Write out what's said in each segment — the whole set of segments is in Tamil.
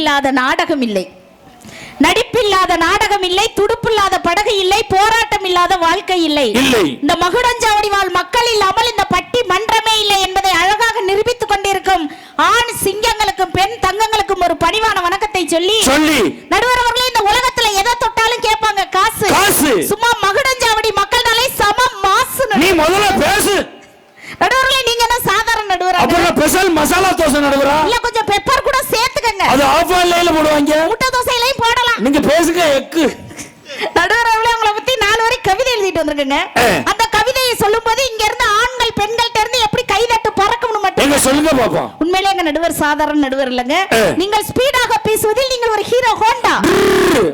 இல்லாத நாடகம் இல்லை. நடிப்பில்லாத நாடகம் இல்லை துடுப்பில்லாத படகு இல்லை போராட்டம் இல்லாத வாழ்க்கை இல்லை. இந்த மகுடஞ்சாவடி வாழ் மக்கள் இல்லாமல் இந்த பட்டி மன்றமே இல்லை என்பதை அழகாக நிரூபித்துக் கொண்டிருக்கும் ஆண் சிங்கங்களுக்கும் பெண் தங்கங்களுக்கும் ஒரு பணிவான வணக்கத்தை சொல்லி சொல்லி. நடுவர் அவர்களே இந்த உலகத்துல எதை தொட்டாலும் கேட்பாங்க காசு. காசு. சும்மா மகுடஞ்சாவடி மக்கள்னாலே சமம் மாசு நீ முதல்ல பேசு. நடுவர்களே நீங்க என்ன சாதாரண நடுவர்? அப்புறம் ஸ்பெஷல் மசாலா தோசை நடுவரா? இல்ல கொஞ்சம் பெப்பர் கூட சேர்த்துக்கங்க. அது ஆஃப் ஆன்லைன்ல போடுவாங்க. முட்டை தோசையிலையும் போடலாம். நீங்க பேசுங்க எக்கு. நடுவர் அவர்களே உங்களை பத்தி நாலு வரை கவிதை எழுதிட்டு வந்திருக்கேங்க. அந்த கவிதையை சொல்லும்போது இங்க இருந்து ஆண்கள் பெண்கள்ட்ட இருந்து எப்படி கைதட்டு பறக்கணும் மட்டும் எங்க சொல்லுங்க பாப்போம். உண்மையிலே எங்க நடுவர் சாதாரண நடுவர் இல்லைங்க. ஆ. நீங்கள் ஸ்பீடாக பேசுவதில் நீங்கள் ஒரு ஹீரோ ஹோண்டா.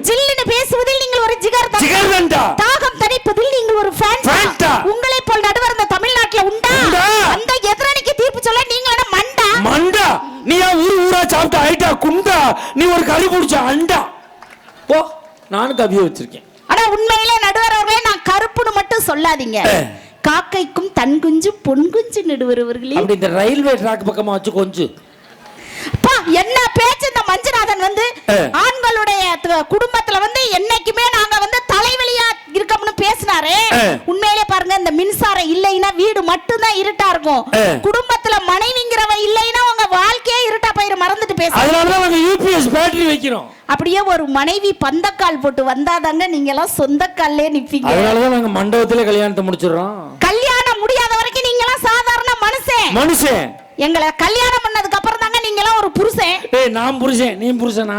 ஜில்லுன்னு பேசுவதில் நீங்கள் ஒரு ஜிகர். ஜிகர்தண்டா. தாகம் தணிப்பதில் நீங்கள் ஒரு ஃபேண்டா. உங்களை போல் நடுவர் இந்த தமிழ்நாட்டுல உண்டா உண்டா? அந்த எதிரணிக்கு தீர்ப்பு சொல்ல நீங்க என்ன மண்டா மண்டா நீ ஏன் ஊரு ஊரா சாப்பிட்ட ஆயிட்டா குண்டா. நீ ஒரு களி குடிச்ச அண்டா. ஓ நானும் கவியை வச்சிருக்கேன். ஆனா உண்மையிலே நடுவர் அவர்களே நான் கருப்புன்னு மட்டும் சொல்லாதீங்க. காக்கைக்கும் தன் குஞ்சு பொன் குஞ்சு நடுவர் அவர்களே அப்படி இந்த ரயில்வே ட்ராக் பக்கமா வச்சு கொஞ்சம் என்ன பேச்சு? இந்த மஞ்சுநாதன் வந்து. ஆண்களுடைய குடும்பத்துல வந்து என்னைக்குமே நாங்க வந்து தலைவலியா இருக்கோம்னு பேசினாரு. உண்மையிலே பாருங்க இந்த மின்சாரம் இல்லைன்னா வீடு மட்டும்தான் இருட்டா இருக்கும். குடும்பத்துல மனைவிங்கிறவ இல்லைன்னா உங்க வாழ்க்கையே இருட்டா போயிரு மறந்துட்டு பேச அதனாலதான் நாங்க யூபிஎஸ் பேட்டரி வைக்கிறோம். அப்படியே ஒரு மனைவி பந்தக்கால் போட்டு வந்தாதாங்க நீங்க எல்லாம் சொந்த கால்லே நிப்பீங்க. அதனாலதான் நாங்க மண்டபத்துல கல்யாணத்தை முடிச்சிடுறோம். கல்யாணம் முடியாத வரைக்கும் நீங்க எல்லாம் சாதாரண மனுஷன். மனுஷன். எங்களை கல்யாணம் பண்ணதுக்கு அப்புறம் தாங்க நீங்க எல்லாம் ஒரு புருஷன். ஏய் நான் புருஷன். நீ புருஷனா?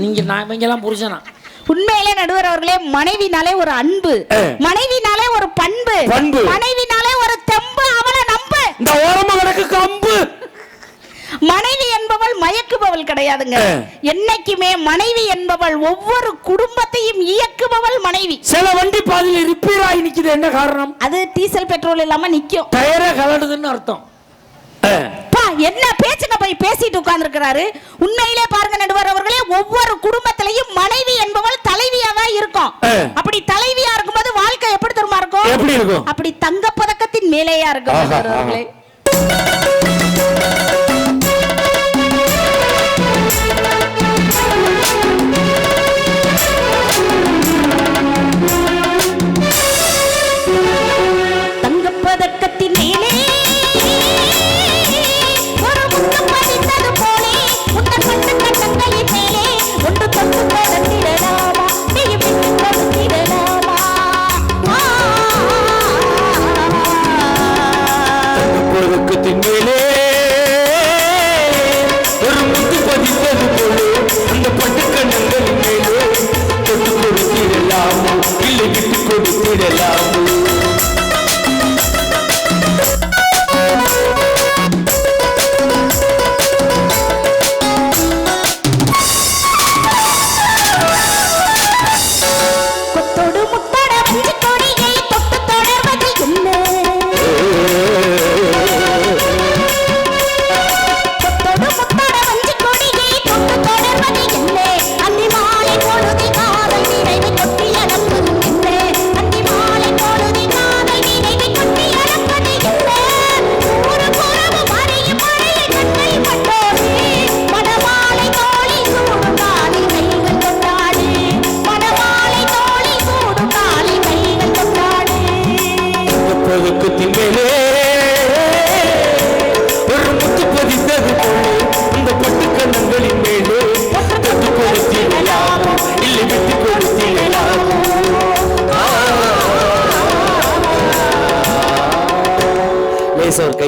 நீங்க நான் இவங்க எல்லாம் புருஷனா? உண்மையிலே நடுவர் அவர்களே மனைவினாலே ஒரு அன்பு. மனைவினாலே ஒரு பண்பு. பண்பு. மனைவினாலே ஒரு தெம்பு அவளை நம்பு. இந்த ஓரமா கிடக்கு கம்பு. மனைவி என்பவள் மயக்குபவள் கிடையாதுங்க. என்னைக்குமே மனைவி என்பவள் ஒவ்வொரு குடும்பத்தையும் இயக்குபவள் மனைவி. சில வண்டி பாதியில ரிப்பேர் ஆகி நிக்குது. என்ன காரணம்? அது டீசல் பெட்ரோல் இல்லாம நிக்கும். டயரே கலடுதுன்னு அர்த்தம். என்ன பேச்சுங்க போய் பேசிட்டு உட்கார்ந்துருக்கிறாரு? உண்மையிலே பாருங்க நடுவர் அவர்களே ஒவ்வொரு குடும்பத்திலையும் மனைவி என்பவள் தலைவியா தான் இருக்கும். அப்படி தலைவியா இருக்கும்போது வாழ்க்கை எப்படி தெரியுமா இருக்கும்? எப்படி இருக்கும்? அப்படி தங்க பதக்கத்தின் மேலேயா இருக்கும்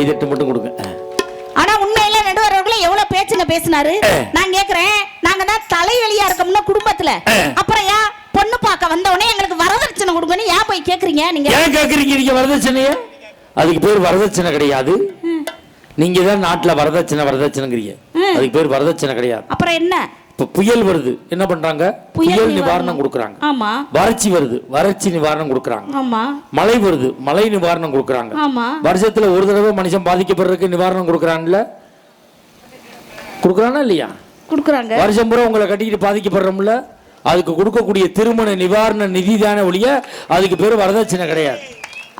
கைதட்டு மட்டும் கொடுங்க. ஆனா உண்மையில நடுவர்களே எவ்வளவு பேச்சுங்க பேசினாரு. நான் கேக்குறேன். நாங்க தான் தலைவலியா இருக்கோம்னா குடும்பத்துல. அப்புறம் ஏன் பொண்ணு பார்க்க வந்த உடனே எங்களுக்கு வரதட்சணை கொடுங்கன்னு ஏன் போய் கேக்குறீங்க நீங்க? ஏன் கேக்குறீங்க நீங்க வரதட்சணைய? அதுக்கு பேர் வரதட்சணை கிடையாது. நீங்க தான் நாட்டுல வரதட்சணை வரதட்சணைங்கிறீங்க. அதுக்கு பேர் வரதட்சணை கிடையாது. அப்புறம் என்ன? இப்ப புயல் வருது. என்ன பண்றாங்க? புயல் நிவாரணம். கொடுக்கறாங்க. ஆமா. வறட்சி வருது. வறட்சி நிவாரணம் கொடுக்கறாங்க. ஆமா. மழை வருது. மழை நிவாரணம் கொடுக்கறாங்க. ஆமா. வருஷத்துல ஒரு தடவை மனுஷன் பாதிக்கப்படுறதுக்கு நிவாரணம் கொடுக்கறான்ல? கொடுக்கறானா இல்லையா? குடுக்குறாங்க. வருஷம் பூரா உங்களை கட்டிக்கிட்டு பாதிக்கப்படுறோம்ல? அதுக்கு கொடுக்கக்கூடிய திருமண நிவாரண நிதி தானே ஒழிய அதுக்கு பேர் வரதட்சணை கிடையாது.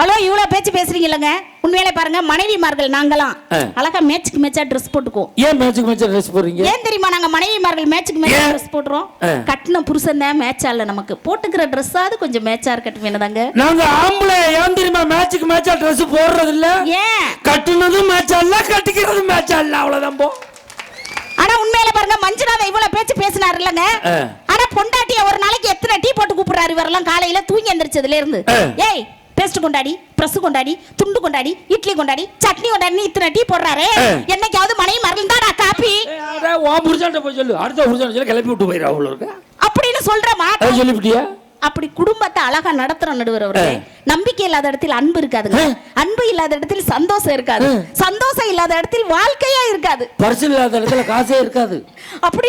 ஹலோ இவ்வளவு பேச்சு பேசுறீங்கல்லங்க? உண்மையிலே பாருங்க மனைவிமார்கள் நாங்களாம். அழகா மேட்ச்க்கு மேட்சா ட்ரெஸ் போட்டுக்குவோம். ஏன் மேட்சுக்கு மேட்ச் ட்ரெஸ் போடுறீங்க? ஏன் தெரியுமா நாங்க மனைவிமார்கள் மேட்ச்க்கு மேட்சா? ட்ரெஸ் போடுறோம். கட்டின புருஷன் தான் மேட்சா இல்ல நமக்கு. போட்டுக்கிற ட்ரெஸ்ஸாவது கொஞ்சம் மேட்சா இருக்கட்டும் என்னதாங்க? நாங்க ஆம்பளை ஏன் தெரியுமா மேட்சுக்கு மேட்சா ட்ரெஸ் போடுறது இல்ல ஏன்? கட்டுனதும் மேட்ச் அல்ல கட்டிக்கிறதும் மேட்ச் அல்ல அவ்வளவுதான் போ. ஆனா உண்மையில பாருங்க மஞ்சுநாத இவ்வளவு பேச்சு பேசினாரு இல்லங்க. ஆனா பொண்டாட்டிய ஒரு நாளைக்கு எத்தனை டீ போட்டு கூப்பிடுறாரு? இவரெல்லாம் காலையில தூங்கி எந்திரிச்சதுல இருந்து. ஏய் பேஸ்ட் கொண்டாடி பிரஸ் கொண்டாடி துண்டு கொண்டாடி இட்லி கொண்டாடி சட்னி கொண்டாடி இத்தனை டீ போடுறாரு. என்னைக்காவது மனைவி மறந்தா நான் காப்பி? புருஷன்ட்ட போய் சொல்லு. அடுத்த புருஷன் சொல்லி கிளப்பி விட்டு போயிரு அவ்வளோ இருக்கு. அப்படின்னு சொல்றமா அதை சொல்லிவிட்டியா? அப்படி குடும்பத்தை அழகா நடத்துற நடுவர் அவர்களே. நம்பிக்கை இல்லாத இடத்தில் அன்பு இருக்காதுங்க. அன்பு இல்லாத இடத்தில் சந்தோஷம் இருக்காது. சந்தோஷம் இல்லாத இடத்தில் வாழ்க்கையா இருக்காது. பரிசு இல்லாத இடத்துல காசே இருக்காது. அப்படி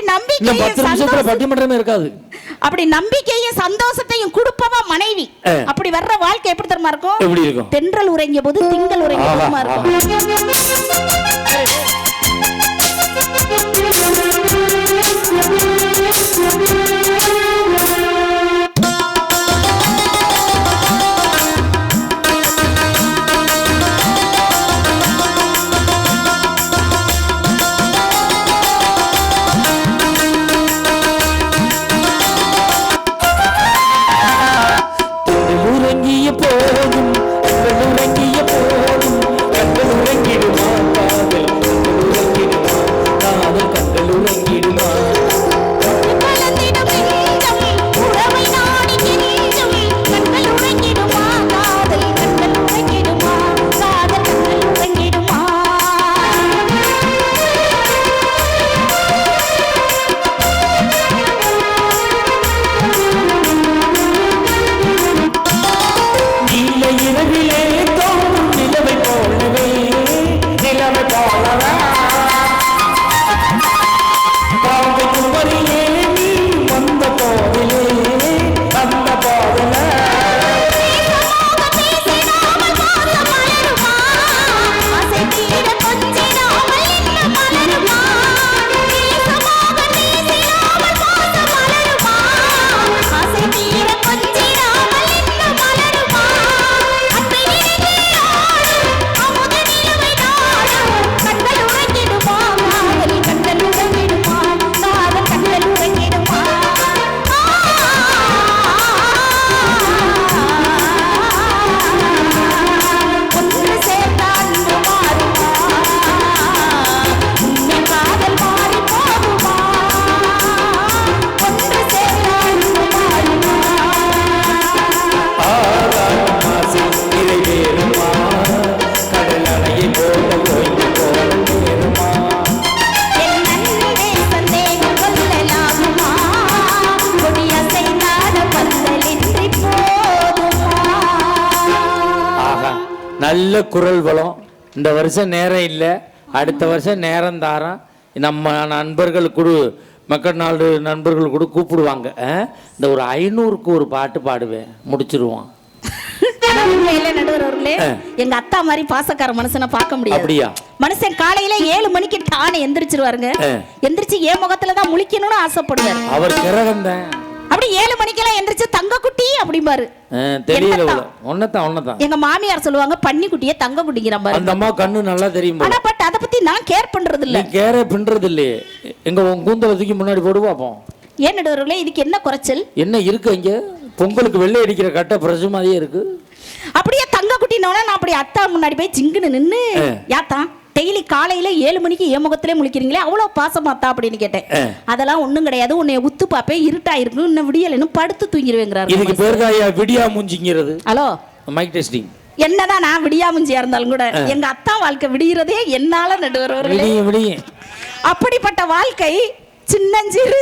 சந்தோஷம் பட்டிமன்றமே இருக்காது. அப்படி நம்பிக்கையும் சந்தோஷத்தையும் கொடுப்பவா மனைவி. அப்படி வர்ற வாழ்க்கை எப்படி தெரியுமா இருக்கும்? எப்படி இருக்கும்? தென்றல் உறங்கிய போது திங்கள் உறங்கிய போதுமா இருக்கும். நல்ல குரல் வளம். இந்த வருஷம் நேரம் இல்லை. அடுத்த வருஷம் நேரம் தாரம். நம்ம நண்பர்கள் கூட மக்கள் நாடு நண்பர்கள் கூட கூப்பிடுவாங்க? இந்த ஒரு ஐநூறுக்கு ஒரு பாட்டு பாடுவேன். முடிச்சிருவோம். எங்க அத்தா மாதிரி பாசக்கார மனுஷனை பார்க்க முடியாது. அப்படியா? மனுஷன் காலையில ஏழு மணிக்கு டானே எந்திரிச்சிருவாருங்க. எந்திரிச்சு என் முகத்துல தான் முழிக்கணும்னு ஆசைப்படுவாரு. அவர் அப்படி ஏழு மணிக்கெல்லாம் எந்திரிச்சு தங்க குட்டி அப்படிம்பாரு தெரியல? ஒன்னதான் ஒன்னதான் எங்க மாமியார் சொல்லுவாங்க பன்னி குட்டியே தங்க குட்டிங்கிற பாரு அந்த அம்மா கண்ணு நல்லா தெரியும். ஆனா பட் அத பத்தி நான் கேர் பண்றது இல்ல கேரே பின்றது இல்லையே எங்க உன் கூந்தலை தூக்கி முன்னாடி போடு பார்ப்போம் ஏன் நடுவர்களே இதுக்கு என்ன குறைச்சல்? என்ன இருக்கு இங்க பொங்கலுக்கு வெள்ளை அடிக்கிற கட்டை பிரசு மாதிரியே இருக்கு. அப்படியே தங்க குட்டினோட நான் அப்படி அத்தா முன்னாடி போய் ஜிங்குன்னு நின்னு ஆ. டெய்லி காலையில ஏழு மணிக்கு முகத்திலே முழிக்கிறீங்களே அவ்வளவு பாசமாத்தா அப்படின்னு கேட்டேன். அதெல்லாம் ஒண்ணும் கிடையாது. உன்னை உத்து பாப்பேன் இருட்டா இருக்கும் இன்னும் விடியலைன்னு படுத்து தூங்கிடுவேங்கிறாரு இதுக்கு பேர் தான் ஐயா விடியா மூஞ்சிங்கிறது? ஹலோ? மைக் டெஸ்டிங் என்னதான் நான் விடியாமுஞ்சியா இருந்தாலும் கூட எங்க அத்தா வாழ்க்கை விடிகிறதே என்னால விடிய விடிய. அப்படிப்பட்ட வாழ்க்கை சின்னஞ்சீறு.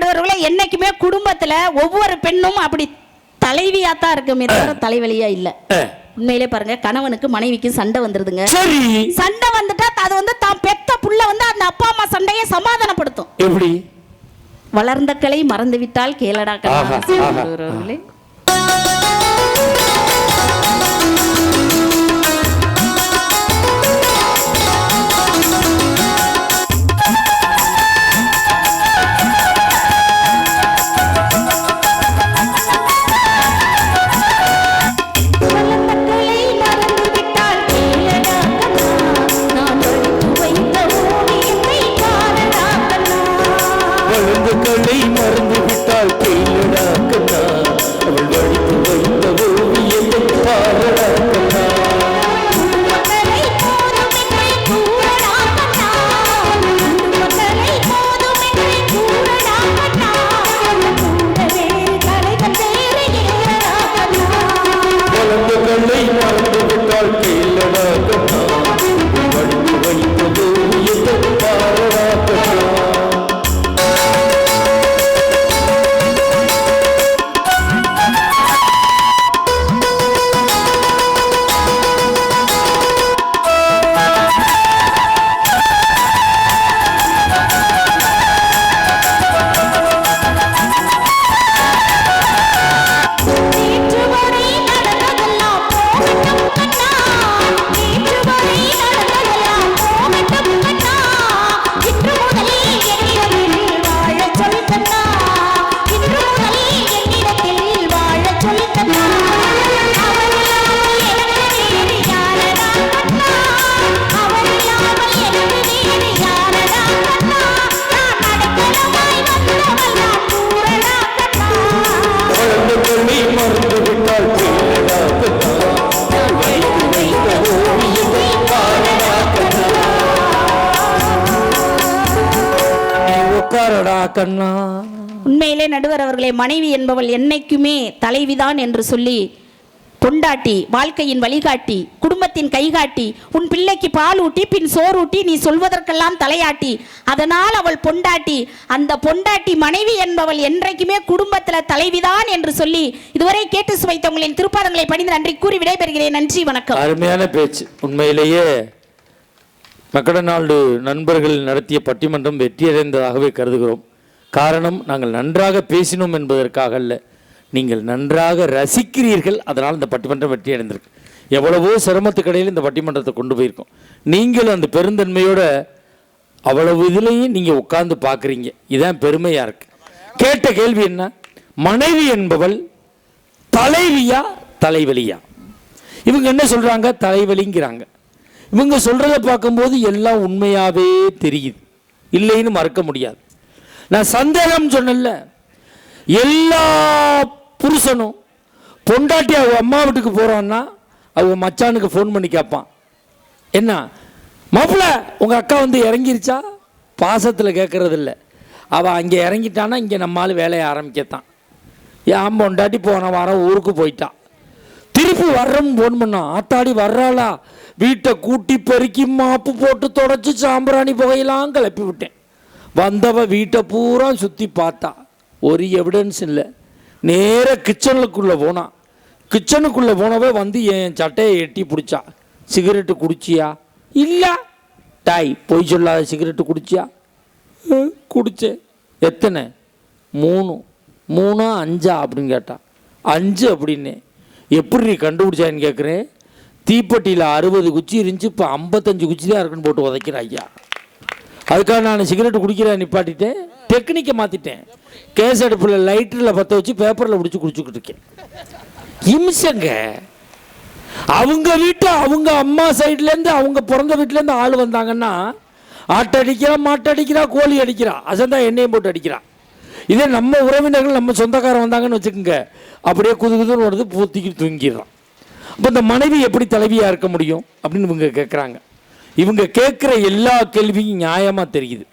என்னைக்குமே குடும்பத்துல ஒவ்வொரு பெண்ணும் அப்படி தலைவியா தான் இருக்குமே தவிர தலைவலியா இல்ல. உண்மையிலே பாருங்க கணவனுக்கு மனைவிக்கு சண்டை வந்துருதுங்க. சரி. சண்டை வந்துட்டா அது வந்து தான் பெத்த புள்ள வந்து அந்த அப்பா அம்மா சண்டையை சமாதானப்படுத்தும். எப்படி? வளர்ந்த கிளை மறந்து விட்டால் கேளடா கண்ணா. கண்ணா. உண்மையிலே நடுவர் அவர்களே மனைவி என்பவள் என்னைக்குமே தலைவிதான் என்று சொல்லி பொண்டாட்டி வாழ்க்கையின் வழிகாட்டி குடும்பத்தின் கைகாட்டி உன் பிள்ளைக்கு பால் ஊட்டி பின் சோறூட்டி நீ சொல்வதற்கெல்லாம் தலையாட்டி அதனால் அவள் பொண்டாட்டி அந்த பொண்டாட்டி மனைவி என்பவள் என்றைக்குமே குடும்பத்துல தலைவிதான் என்று சொல்லி இதுவரை கேட்டு சுவைத்தவங்களின் திருப்பாதங்களை பணிந்து நன்றி கூறி விடைபெறுகிறேன். நன்றி வணக்கம். அருமையான பேச்சு. உண்மையிலேயே மக்கடநாடு நண்பர்கள் நடத்திய பட்டிமன்றம் வெற்றியடைந்ததாகவே கருதுகிறோம். காரணம் நாங்கள் நன்றாக பேசினோம் என்பதற்காக அல்ல. நீங்கள் நன்றாக ரசிக்கிறீர்கள் அதனால் இந்த பட்டிமன்றம் வெற்றி அடைந்திருக்கு. எவ்வளவோ சிரமத்துக்கடையில் இந்த பட்டிமன்றத்தை கொண்டு போயிருக்கோம். நீங்கள் அந்த பெருந்தன்மையோட அவ்வளவு இதுலேயும் நீங்கள் உட்கார்ந்து பார்க்குறீங்க. இதான் பெருமையாக இருக்கு. கேட்ட கேள்வி என்ன? மனைவி என்பவள் தலைவியா தலைவலியா? இவங்க என்ன சொல்கிறாங்க தலைவலிங்கிறாங்க. இவங்க சொல்கிறத பார்க்கும்போது எல்லாம் உண்மையாகவே தெரியுது. இல்லைன்னு மறக்க முடியாது. நான் சந்தேகம் சொன்னேன்ல. எல்லா புருஷனும் பொண்டாட்டி அவங்க அம்மா வீட்டுக்கு போறான்னா அவங்க மச்சானுக்கு ஃபோன் பண்ணி கேட்பான். என்ன? மாப்பிள்ள உங்க அக்கா வந்து இறங்கிருச்சா? பாசத்தில் கேட்கறது அவள் அவ அங்கே இறங்கிட்டான்னா இங்கே நம்மால் வேலையை ஆரம்பிக்கத்தான். என் பொண்டாட்டி போன வாரம் ஊருக்கு போயிட்டான். திருப்பி வர்றோம்னு ஃபோன் பண்ணான் ஆத்தாடி வர்றாளா? வீட்டை கூட்டி பெருக்கி மாப்பு போட்டு தொடச்சி சாம்பிராணி புகையெல்லாம் கிளப்பி விட்டேன். வந்தவ வீட்டை பூரா சுற்றி பார்த்தா. ஒரு எவிடன்ஸ் இல்லை. நேர கிச்சனுக்குள்ளே போனான் கிச்சனுக்குள்ளே போனவ வந்து என் சட்டையை எட்டி பிடிச்சா. சிகரெட்டு குடிச்சியா? இல்லை. டாய் பொய் சொல்லாத சிகரெட்டு குடிச்சியா? குடித்தேன் குடிச்சேன். எத்தனை? மூணு. மூணா அஞ்சா அப்படின்னு கேட்டான் அஞ்சு அப்படின்னு. எப்படி கண்டுபிடிச்சான்னு கேட்குறேன் தீப்பெட்டியில் அறுபது குச்சி இருந்துச்சு இப்போ ஐம்பத்தஞ்சு குச்சி தான் இருக்குன்னு போட்டு உதைக்கிறேன் ஐயா. அதுக்காக நான் சிகரெட் குடிக்கிறேன் நிப்பாட்டிட்டேன். டெக்னிக்கை மாற்றிட்டேன் கேஸ் அடுப்பில் லைட்டரில் பற்ற வச்சு பேப்பரில் பிடிச்சி குடிச்சுக்கிட்டு இருக்கேன். இம்சங்க. அவங்க வீட்டு அவங்க அம்மா சைட்லேருந்து அவங்க பிறந்த வீட்டிலேருந்து ஆள் வந்தாங்கன்னா ஆட்டை அடிக்கிறா மாட்டை அடிக்கிறா கோழி அடிக்கிறா அசந்தா எண்ணெயும் போட்டு அடிக்கிறா. இதே நம்ம உறவினர்கள் நம்ம சொந்தக்காரன் வந்தாங்கன்னு வச்சுக்கோங்க அப்படியே குது குதுன்னு வருது பூத்திக்கு தூங்கிடுறான். அப்போ இந்த மனைவி எப்படி தலைவியாக இருக்க முடியும் அப்படின்னு இவங்க கேட்குறாங்க இவங்க கேட்குற எல்லா கேள்வியும் நியாயமாக தெரியுது.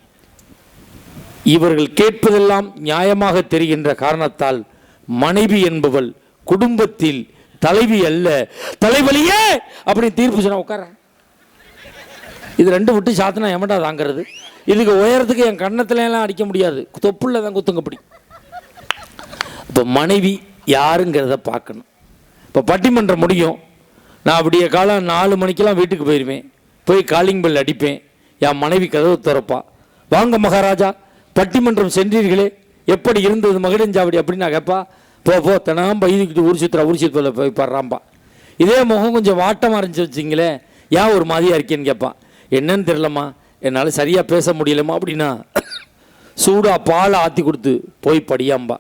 இவர்கள் கேட்பதெல்லாம் நியாயமாக தெரிகின்ற காரணத்தால் மனைவி என்பவள் குடும்பத்தில் தலைவி அல்ல. தலைவலியே! அப்படின்னு தீர்ப்பு சொன்னா உட்கார? இது ரெண்டு விட்டு சாத்தினா எமட்டா தாங்கிறது? இதுக்கு உயரத்துக்கு என் கண்ணத்துல எல்லாம் அடிக்க முடியாது. தொப்புள்ள தான் குத்துங்கப்படி. இப்போ மனைவி யாருங்கிறத பார்க்கணும். இப்போ பட்டிமன்றம் முடியும். நான் விடிய காலம் நாலு மணிக்கெல்லாம் வீட்டுக்கு போயிடுவேன் போய் காலிங் பெல் அடிப்பேன். என் மனைவி கதவு திறப்பா. வாங்க மகாராஜா பட்டிமன்றம் சென்றீர்களே. எப்படி இருந்தது மகிழஞ்சாவடி? அப்படின்னு நான் கேட்பா போ போ தினம் பைதிக்கிட்டு ஊர் சுற்றுறா ஊர் சுற்றுல போய் பாடுறாம்பா. இதே முகம் கொஞ்சம் வாட்டமாக இருந்துச்சு வச்சிங்களேன் ஏன் ஒரு மாதிரியாக இருக்கேன்னு? கேட்பான் என்னன்னு தெரியலம்மா. என்னால் சரியாக பேச முடியலம்மா அப்படின்னா சூடாக பால் ஆற்றி கொடுத்து போய் படியாம்பா.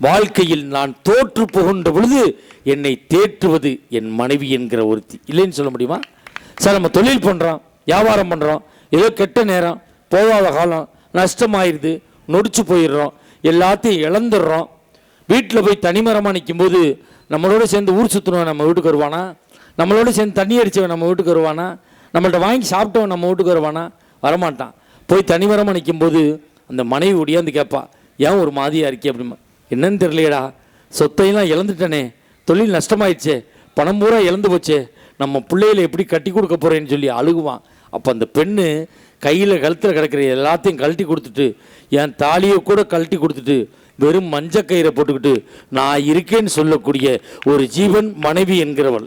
வாழ்க்கையில் நான் தோற்று புகுன்ற பொழுது என்னை தேற்றுவது என் மனைவி என்கிற ஒருத்தி. இல்லைன்னு சொல்ல முடியுமா? சார் நம்ம தொழில் பண்ணுறோம் வியாபாரம் பண்ணுறோம் ஏதோ கெட்ட நேரம் போகாத காலம் நஷ்டமாயிருது நொடிச்சு போயிடுறோம் எல்லாத்தையும் இழந்துடுறோம். வீட்டில் போய் தனிமரமாக நிற்கும்போது நம்மளோட சேர்ந்து ஊர் சுற்றுனவன் நம்ம வீட்டுக்கு வருவானா? நம்மளோட சேர்ந்து தண்ணி அடித்தவன் நம்ம வீட்டுக்கு வருவானா? நம்மள்ட்ட வாங்கி சாப்பிட்டவன் நம்ம வீட்டுக்கு வருவானா? வரமாட்டான். போய் தனிமரமாக நிற்கும்போது அந்த மனைவி ஒடியாந்து கேட்பா ஏன் ஒரு மாதிரியாக இருக்கே? அப்படிமா என்னன்னு தெரியலையடா. சொத்தையெல்லாம் இழந்துட்டனே. தொழில் நஷ்டமாயிடுச்சே. பணம் பூரா இழந்து போச்சே. நம்ம பிள்ளைகளை எப்படி கட்டி கொடுக்க போகிறேன்னு சொல்லி அழுகுவான். அப்போ அந்த பெண்ணு கையில் கழுத்தில் கிடக்கிற எல்லாத்தையும் கழட்டி கொடுத்துட்டு என் தாலியை கூட கழட்டி கொடுத்துட்டு வெறும் மஞ்சக்கயிறை போட்டுக்கிட்டு நான் இருக்கேன்னு சொல்லக்கூடிய ஒரு ஜீவன் மனைவி என்கிறவள்.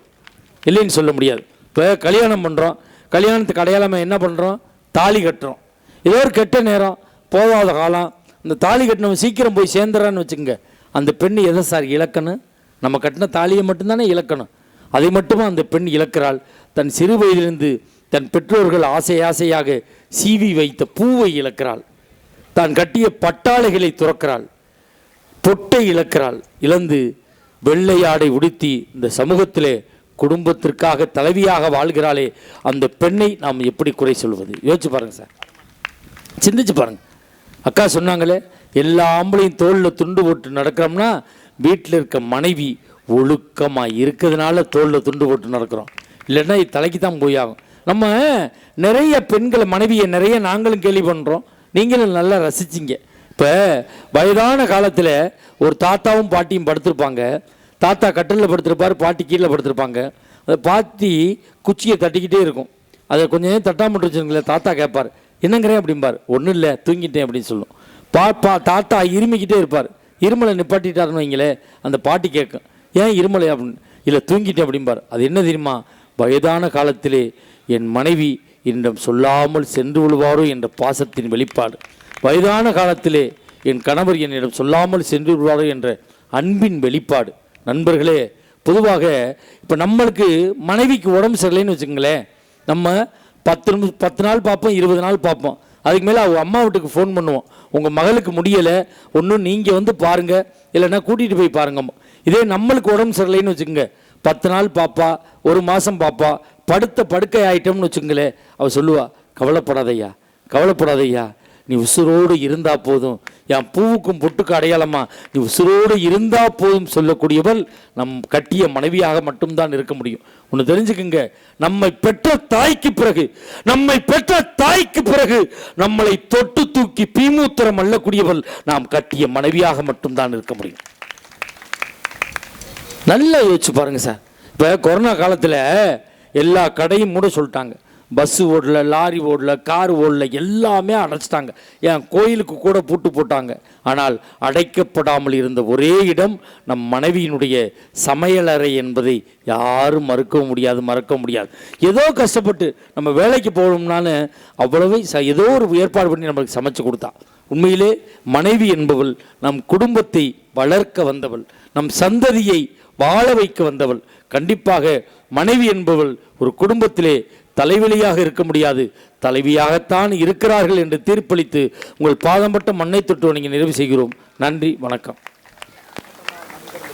இல்லைன்னு சொல்ல முடியாது. இப்போ கல்யாணம் பண்ணுறோம் கல்யாணத்துக்கு அடையாளமாக என்ன பண்ணுறோம் தாலி கட்டுறோம். ஏதோ ஒரு கெட்ட நேரம் போகாத காலம். இந்த தாலி கட்டினவன் சீக்கிரம் போய் சேர்ந்துறான்னு வச்சுக்கோங்க. அந்த பெண் எதை சார் இழக்கணும்? நம்ம கட்டின தாலியை மட்டும்தானே இழக்கணும்? அதை மட்டுமா அந்த பெண் இழக்கிறாள்? தன் சிறு வயதிலிருந்து தன் பெற்றோர்கள் ஆசை ஆசையாக சீவி வைத்த பூவை இழக்கிறாள். தான் கட்டிய பட்டாளைகளை துறக்கிறாள். பொட்டை இழக்கிறாள். இழந்து வெள்ளை ஆடை உடுத்தி இந்த சமூகத்திலே குடும்பத்திற்காக தலைவியாக வாழ்கிறாளே அந்த பெண்ணை நாம் எப்படி குறை சொல்வது? யோசிச்சு பாருங்க சார். சிந்திச்சு பாருங்க. அக்கா சொன்னாங்களே எல்லா ஆம்பளையும் தோளில் துண்டு போட்டு நடக்கிறோம்னா வீட்டில் இருக்க மனைவி ஒழுக்கமாக இருக்கிறதுனால தோளில் துண்டு போட்டு நடக்கிறோம். இல்லைன்னா இது தலைக்கு தான் போய் ஆகும் நம்ம நிறைய பெண்களை மனைவியை நிறைய நாங்களும் கேள்வி பண்ணுறோம் நீங்களும் நல்லா ரசிச்சிங்க. இப்போ வயதான காலத்தில் ஒரு தாத்தாவும் பாட்டியும் படுத்திருப்பாங்க. தாத்தா கட்டிலில் படுத்திருப்பார் பாட்டி கீழே படுத்திருப்பாங்க. அந்த பாட்டி குச்சியை தட்டிக்கிட்டே இருக்கும். அதை கொஞ்சம் நேரம் தட்டாமட்டு வச்சுருங்களேன் தாத்தா கேட்பார். என்னங்கிறேன் அப்படிம்பார். ஒன்றும் இல்லை தூங்கிட்டேன் அப்படின்னு சொல்லும். பா பா தாத்தா இருமிக்கிட்டே இருப்பார். இருமலை நிப்பாட்டிட்டாருன்னு வைங்களேன் அந்த பாட்டி கேட்கும். ஏன் இருமலை அப்படின்னு இல்லை தூங்கிட்டேன் அப்படிம்பார். அது என்ன தெரியுமா? வயதான காலத்திலே என் மனைவி என்னிடம் சொல்லாமல் சென்று விழுவாரோ என்ற பாசத்தின் வெளிப்பாடு. வயதான காலத்திலே என் கணவர் என்னிடம் சொல்லாமல் சென்று விடுவாரோ என்ற அன்பின் வெளிப்பாடு. நண்பர்களே பொதுவாக இப்போ நம்மளுக்கு மனைவிக்கு உடம்பு சரியில்லைன்னு வச்சுக்கங்களேன். நம்ம பத்து நிமிஷம் பத்து நாள் பார்ப்போம் இருபது நாள் பார்ப்போம். அதுக்கு மேலே அவங்க அம்மா வீட்டுக்கு ஃபோன் பண்ணுவோம் உங்கள் மகளுக்கு முடியலை ஒன்றும் நீங்கள் வந்து பாருங்கள் இல்லைன்னா கூட்டிகிட்டு போய் பாருங்க இதே நம்மளுக்கு உடம்பு சரியில்லைன்னு வச்சுக்கோங்க. பத்து நாள் பாப்பா ஒரு மாதம் பாப்பா படுத்த படுக்கை ஆயிட்டோம்னு வச்சுங்களேன் அவள் சொல்லுவா கவலைப்படாதையா கவலைப்படாதையா நீ உசுரோடு இருந்தா போதும். என் பூவுக்கும் பொட்டுக்கு அடையாளமா? நீ உசுரோடு இருந்தா போதும் சொல்லக்கூடியவள் நம் கட்டிய மனைவியாக மட்டும்தான் இருக்க முடியும். ஒன்று தெரிஞ்சுக்குங்க. நம்மை பெற்ற தாய்க்கு பிறகு நம்மை பெற்ற தாய்க்கு பிறகு நம்மளை தொட்டு தூக்கி பீமூத்திரம் அள்ளக்கூடியவள் நாம் கட்டிய மனைவியாக மட்டும்தான் இருக்க முடியும். நல்லா யோசிச்சு பாருங்க சார். இப்போ கொரோனா காலத்தில் எல்லா கடையும் மூட சொல்லிட்டாங்க. பஸ்ஸு ஓடல லாரி ஓடல கார் ஓடல எல்லாமே அடைச்சிட்டாங்க. ஏன் கோயிலுக்கு கூட பூட்டு போட்டாங்க. ஆனால் அடைக்கப்படாமல் இருந்த ஒரே இடம் நம் மனைவியினுடைய சமையலறை என்பதை யாரும் மறுக்க முடியாது மறக்க முடியாது. ஏதோ கஷ்டப்பட்டு நம்ம வேலைக்கு போகணும்னாலும் அவ்வளவு ச ஏதோ ஒரு ஏற்பாடு பண்ணி நம்மளுக்கு சமைச்சு கொடுத்தா. உண்மையிலே மனைவி என்பவள் நம் குடும்பத்தை வளர்க்க வந்தவள் நம் சந்ததியை வாழ வைக்க வந்தவள் கண்டிப்பாக மனைவி என்பவள் ஒரு குடும்பத்திலே தலைவலியாக இருக்க முடியாது. தலைவியாகத்தான் இருக்கிறார்கள் என்று தீர்ப்பளித்து உங்கள் பாதம்பட்ட மண்ணை தொட்டு நீங்கள் நிறைவு செய்கிறோம். நன்றி வணக்கம்.